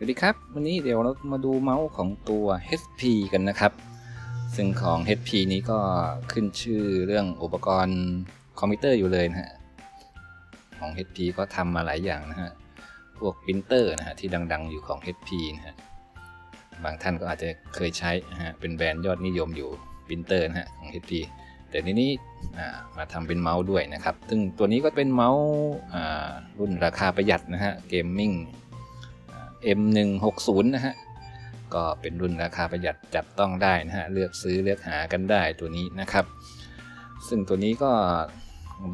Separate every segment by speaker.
Speaker 1: สวัสดีครับ วันนี้เดี๋ยวเรามาดูเมาส์ของตัว HP กันนะครับ ซึ่งของ HP นี้ก็ขึ้นชื่อเรื่องอุปกรณ์คอมพิวเตอร์อยู่เลยนะฮะ ของ HP ก็ทำมาหลายอย่างนะฮะ พวกปรินเตอร์นะฮะที่ดังๆอยู่ของ HP นะฮะ บางท่านก็อาจจะเคยใช้นะฮะ เป็นแบรนด์ยอดนิยมอยู่ปรินเตอร์นะฮะของ HP แต่ทีนี้มาทำเป็นเมาส์ด้วยนะครับ ซึ่งตัวนี้ก็เป็นเมาส์รุ่นราคาประหยัดนะฮะ เกมมิ่ง M160 นะฮะ ก็เป็นรุ่นราคาประหยัดจับต้องได้นะฮะ เลือกซื้อเลือกหากันได้ตัวนี้นะครับ ซึ่งตัวนี้ก็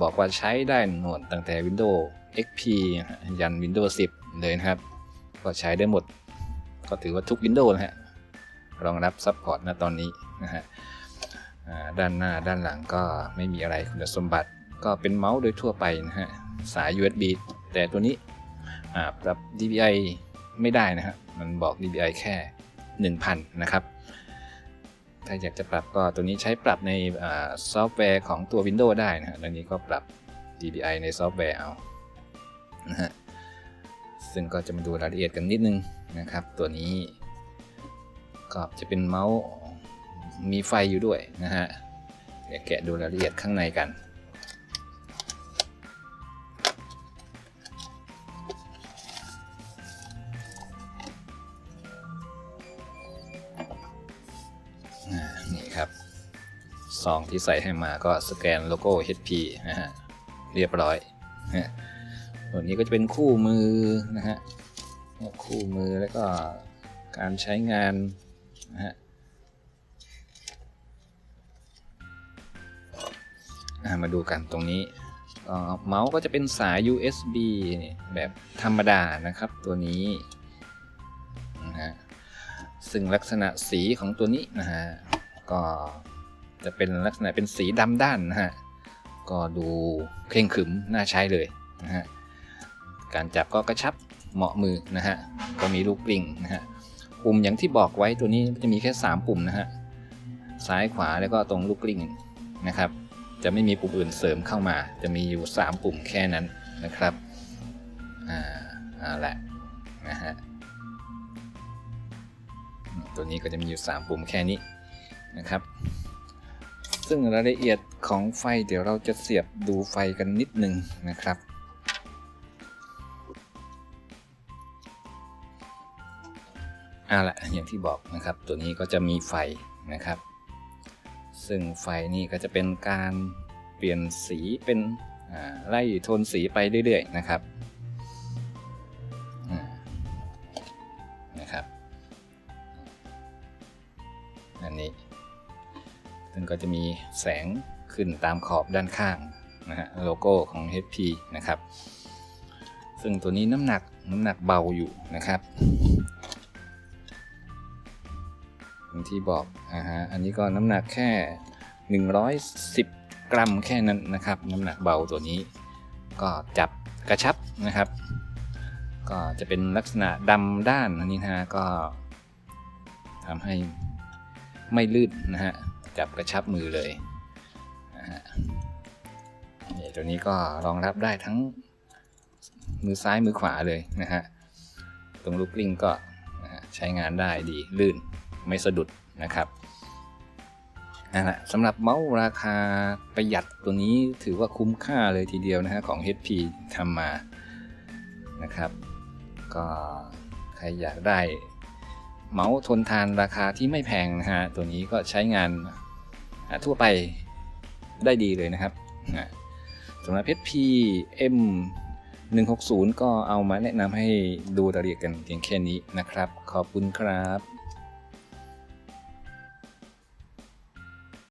Speaker 1: บอกว่าใช้ได้หนวดตั้งแต่ Windows XP ยัน Windows 10 เลยนะครับ ก็ใช้ได้หมด ก็ถือว่าทุก Windows นะฮะ รองรับซัพพอร์ตณตอนนี้นะฮะด้านหน้าด้านหลังก็ไม่มีอะไรคุณสมบัติก็เป็นเมาส์โดยทั่วไปนะฮะ สาย USB แต่ตัวนี้ปรับ DPI ไม่ได้นะฮะมันบอก DPI แค่ 1,000 นะครับ ถ้าอยากจะปรับก็ตัวนี้ใช้ปรับในอซอฟต์แวร์ของตัว Windows ได้นะฮะตัวนี้ก็ปรับ DPI ในซอฟต์แวร์เอานะฮะซึ่งก็จะมาดูรายละเอียดกันนิดนึงนะครับ ตัวนี้ก็จะเป็นเมาส์มีไฟอยู่ด้วยนะฮะเดี๋ยวแกะดูรายละเอียดข้างในกัน ซองที่ใส่ให้มาก็สแกนโลโก้ HP นะฮะเรียบร้อยนะฮะตัวนี้ก็จะเป็นคู่มือนะฮะคู่มือแล้วก็การใช้งานนะฮะมาดูกันตรงนี้เมาส์ก็จะเป็นสาย USB แบบธรรมดานะครับตัวนี้นะฮะซึ่งลักษณะสีของตัวนี้นะฮะก็ จะเป็นลักษณะเป็นสีดำด้านนะฮะ ก็ดูเคร่งขึมน่าใช้เลยนะฮะ การจับก็กระชับเหมาะมือนะฮะ ก็มีลูกกลิ้งนะฮะ ปุ่มอย่างที่บอกไว้ตัวนี้จะมีแค่ 3 ปุ่มนะฮะ ซ้ายขวาแล้วก็ตรงลูกกลิ้งนะครับ จะไม่มีปุ่มอื่นเสริมเข้ามา จะมีอยู่ 3 ปุ่มแค่นั้นนะครับ อ่าเอาละนะฮะตัวนี้ก็จะมีอยู่ 3 ปุ่มแค่นี้นะครับ ซึ่งรายละเอียดของไฟเดี๋ยวเราจะเสียบดูไฟกันนิดนึงนะครับเอาละอย่างที่บอกนะครับตัวนี้ก็จะมีไฟนะครับ ซึ่งไฟนี่ก็จะเป็นการเปลี่ยนสีเป็นไล่โทนสีไปเรื่อยๆนะครับ ก็จะมีแสงขึ้นตามขอบด้านข้างนะฮะโลโก้ของ HP นะครับ ซึ่งตัวนี้น้ำหนักน้ำหนักเบาอยู่นะครับอย่างที่บอกอ่าฮะอันนี้ก็น้ำหนักแค่ 110 กรัมแค่นั้นนะครับ น้ำหนักเบาตัวนี้ ก็จับกระชับนะครับ ก็จะเป็นลักษณะดำด้านอันนี้นะก็ทำให้ไม่ลื่นนะฮะ จับกระชับมือเลยนะฮะนี่ตัวนี้ก็รองรับได้ทั้งมือซ้ายมือขวาเลยนะฮะ ตรงลูกกลิ้งก็ใช้งานได้ดีลื่นไม่สะดุดนะครับนั่นแหละสำหรับเมาส์ราคาประหยัดตัวนี้ถือว่าคุ้มค่าเลยทีเดียวนะฮะของ HP ทำมานะครับ ก็ใครอยากได้เมาส์ทนทานราคาที่ไม่แพงนะฮะตัวนี้ก็ใช้งาน ทั่วไปได้ดีเลยนะครับสำหรับ HP M 160 ก็เอามาแนะนำให้ดูรายละเอียดกันเพียงแค่นี้นะครับ ขอบคุณครับ